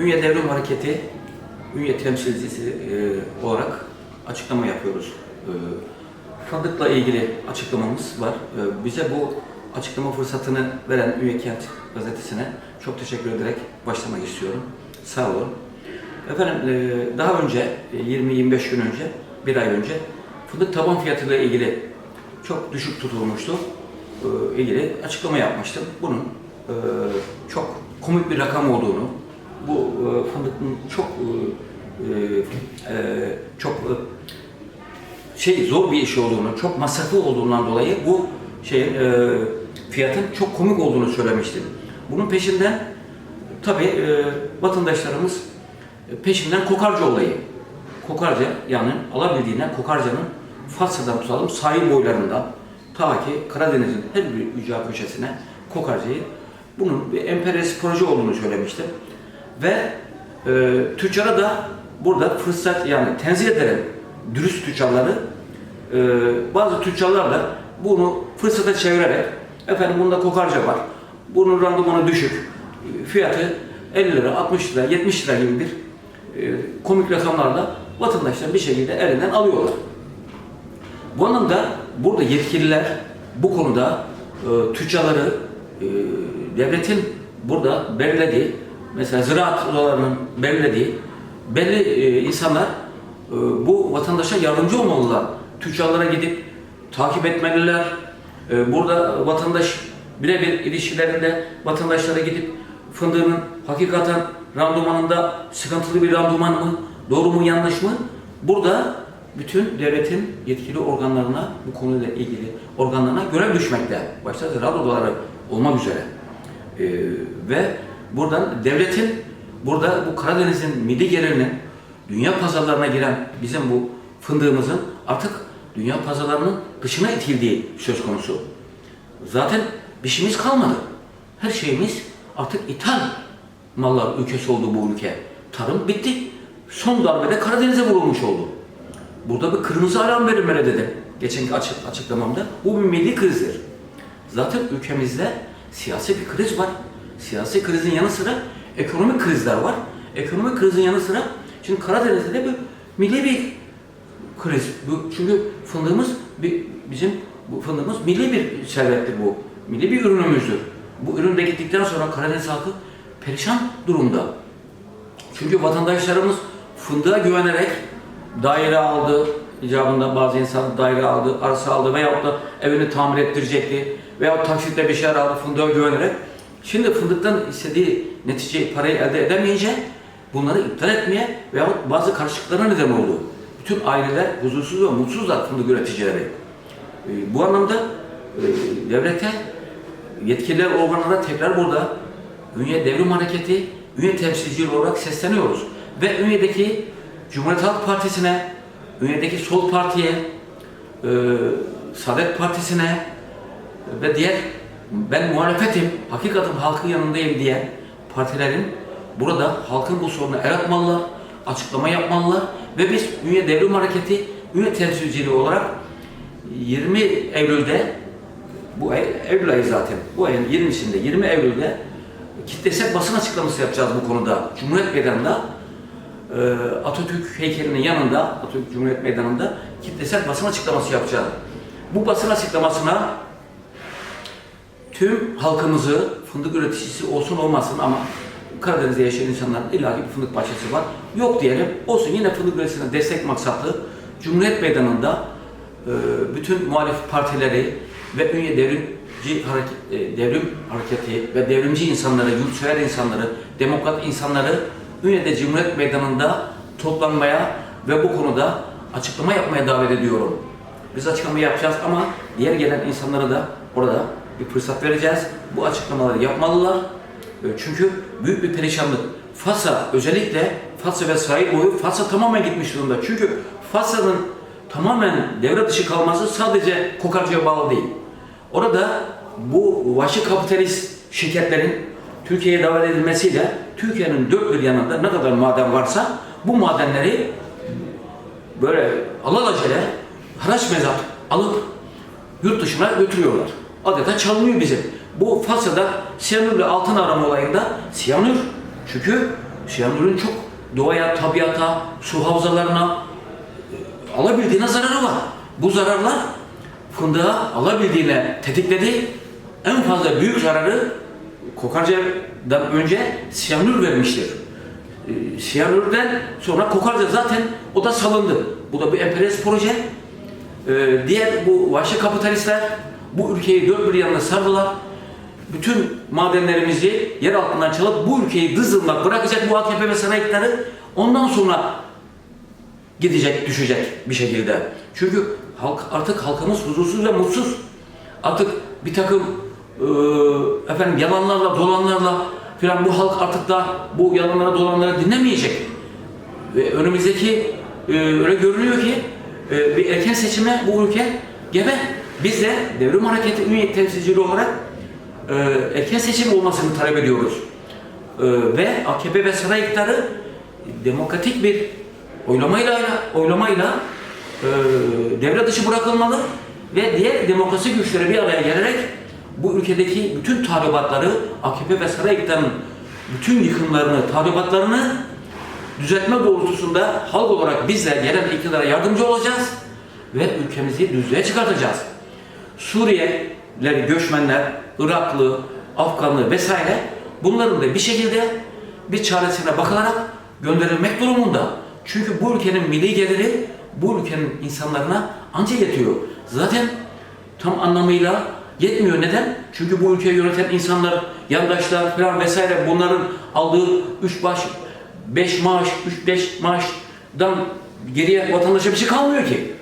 Ünye Devrim Hareketi, Ünye temsilcisi e, olarak açıklama yapıyoruz. E, Fındıkla ilgili açıklamamız var. E, bize bu açıklama fırsatını veren Ünye Kent gazetesine çok teşekkür ederek başlamak istiyorum. Sağ olun. Efendim e, daha önce, e, 20-25 gün önce, bir ay önce fındık taban fiyatıyla ilgili çok düşük tutulmuştu. E, ilgili açıklama yapmıştım. Bunun e, çok komik bir rakam olduğunu, bu e, fındıkın çok e, e, çok e, şey zor bir iş olduğunu, çok masraflı olduğundan dolayı bu şey e, fiyatın çok komik olduğunu söylemiştim. Bunun peşinden tabii e, vatandaşlarımız e, peşinden kokarca olayı. Kokarca yani alabildiğine kokarcanın Fatsa'dan tutalım sahil boylarından ta ki Karadeniz'in her bir ücra köşesine kokarcayı bunun bir emperyalist proje olduğunu söylemiştim. Ve e, tüccara da burada fırsat yani tenzih ederim dürüst tüccarları e, bazı tüccarlar da bunu fırsata çevirerek efendim bunda kokarca var bunun randımanı düşük fiyatı 50 lira 60 lira 70 lira gibi bir e, komik rakamlarla vatandaşlar bir şekilde elinden alıyorlar. Bu anlamda burada yetkililer bu konuda e, tüccarları e, devletin burada belirlediği mesela ziraat odalarının belirlediği belli e, insanlar e, bu vatandaşa yardımcı olmalılar. Tüccarlara gidip takip etmeliler. E, burada vatandaş birebir ilişkilerinde vatandaşlara gidip fındığının hakikaten randımanında sıkıntılı bir randıman mı, doğru mu yanlış mı? Burada bütün devletin yetkili organlarına bu konuyla ilgili organlarına görev düşmekte. Başta ziraat odaları olmak üzere. Ee, ve buradan devletin burada bu Karadeniz'in milli gelirinin dünya pazarlarına giren bizim bu fındığımızın artık dünya pazarlarının dışına itildiği söz konusu. Zaten bir şeyimiz kalmadı. Her şeyimiz artık ithal mallar ülkesi oldu bu ülke. Tarım bitti. Son darbede Karadeniz'e vurulmuş oldu. Burada bir kırmızı alarm verilmeli dedim. Geçenki açık, açıklamamda. Bu bir milli krizdir. Zaten ülkemizde siyasi bir kriz var. Siyasi krizin yanı sıra ekonomik krizler var. Ekonomik krizin yanı sıra şimdi Karadeniz'de de bir milli bir kriz. Bu, çünkü fındığımız bir, bizim bu fındığımız milli bir servettir bu. Milli bir ürünümüzdür. Bu ürün de gittikten sonra Karadeniz halkı perişan durumda. Çünkü vatandaşlarımız fındığa güvenerek daire aldı, icabında bazı insan daire aldı, arsa aldı veyahut da evini tamir ettirecekti veyahut taksitle bir şeyler aldı fındığa güvenerek. Şimdi fındıktan istediği neticeyi, parayı elde edemeyince bunları iptal etmeye veyahut bazı karışıklıklara neden oldu. Bütün aileler huzursuz ve mutsuzlar fındık üreticileri. E, bu anlamda e, devlete, yetkililer organlara tekrar burada Ünye Devrim Hareketi, Ünye temsilcileri olarak sesleniyoruz. Ve Ünye'deki Cumhuriyet Halk Partisi'ne, Ünye'deki Sol Parti'ye, e, Saadet Partisi'ne ve diğer ben muhalefetim, hakikaten halkın yanındayım diye partilerin burada halkın bu sorununa el atmalılar, açıklama yapmalılar ve biz Ünye Devrim Hareketi, Ünye temsilciliği olarak 20 Eylül'de bu ay, Eylül ayı zaten. Bu ayın 20'sinde 20 Eylül'de kitlesel basın açıklaması yapacağız bu konuda. Cumhuriyet Meydanı'nda e, Atatürk heykelinin yanında Atatürk Cumhuriyet Meydanı'nda kitlesel basın açıklaması yapacağız. Bu basın açıklamasına tüm halkımızı fındık üreticisi olsun olmasın ama Karadeniz'de yaşayan insanların illaki bir fındık bahçesi var. Yok diyelim. Olsun yine fındık üreticisine destek maksatlı Cumhuriyet Meydanı'nda e, bütün muhalif partileri ve Ünye Devrimci hareket, e, Devrim Hareketi ve devrimci insanları, yurtsever insanları, demokrat insanları Ünye'de Cumhuriyet Meydanı'nda toplanmaya ve bu konuda açıklama yapmaya davet ediyorum. Biz açıklama yapacağız ama diğer gelen insanlara da orada bir fırsat vereceğiz. Bu açıklamaları yapmalılar. Çünkü büyük bir perişanlık. Fas'a özellikle Fas'a ve sahil boyu Fas'a tamamen gitmiş durumda. Çünkü Fas'ın tamamen devre dışı kalması sadece kokarcaya bağlı değil. Orada bu vahşi kapitalist şirketlerin Türkiye'ye davet edilmesiyle Türkiye'nin dört bir yanında ne kadar maden varsa bu madenleri böyle alelacele haraç mezat alıp yurt dışına götürüyorlar. Adeta çalınıyor bizim. Bu Fas'ta siyanürle altın arama olayında siyanür çünkü siyanürün çok doğaya, tabiata, su havzalarına e, alabildiğine zararı var. Bu zararlar fındığa alabildiğine tetikledi. En fazla büyük zararı kokarcadan önce siyanür vermiştir. E, siyanürden sonra kokarca zaten o da salındı. Bu da bir emperyalist proje. E, diğer bu vahşi kapitalistler bu ülkeyi dört bir yanına sardılar. Bütün madenlerimizi yer altından çalıp bu ülkeyi dızılmak bırakacak bu AKP ve sanayi ondan sonra gidecek, düşecek bir şekilde. Çünkü halk artık halkımız huzursuz ve mutsuz. Artık bir takım eee, efendim yalanlarla, dolanlarla filan bu halk artık da bu yalanlara, dolanlara dinlemeyecek. Ve önümüzdeki eee, öyle görünüyor ki eee, bir erken seçime bu ülke gebe. Biz de devrim hareketi ünye temsilciliği olarak eee, erken seçim olmasını talep ediyoruz. Eee, ve AKP ve saray iktidarı demokratik bir oylamayla oylamayla eee devre dışı bırakılmalı ve diğer demokrasi güçleri bir araya gelerek bu ülkedeki bütün tahribatları AKP ve saray iktidarının bütün yıkımlarını, tahribatlarını düzeltme doğrultusunda halk olarak bizler gelen iktidara yardımcı olacağız ve ülkemizi düzlüğe çıkartacağız. Suriyeliler, göçmenler, Iraklı, Afganlı vesaire bunların da bir şekilde bir çaresine bakılarak gönderilmek durumunda. Çünkü bu ülkenin milli geliri bu ülkenin insanlarına anca yetiyor. Zaten tam anlamıyla yetmiyor. Neden? Çünkü bu ülkeyi yöneten insanlar, yandaşlar falan vesaire bunların aldığı üç baş, beş maaş, üç beş maaştan geriye vatandaşa bir şey kalmıyor ki.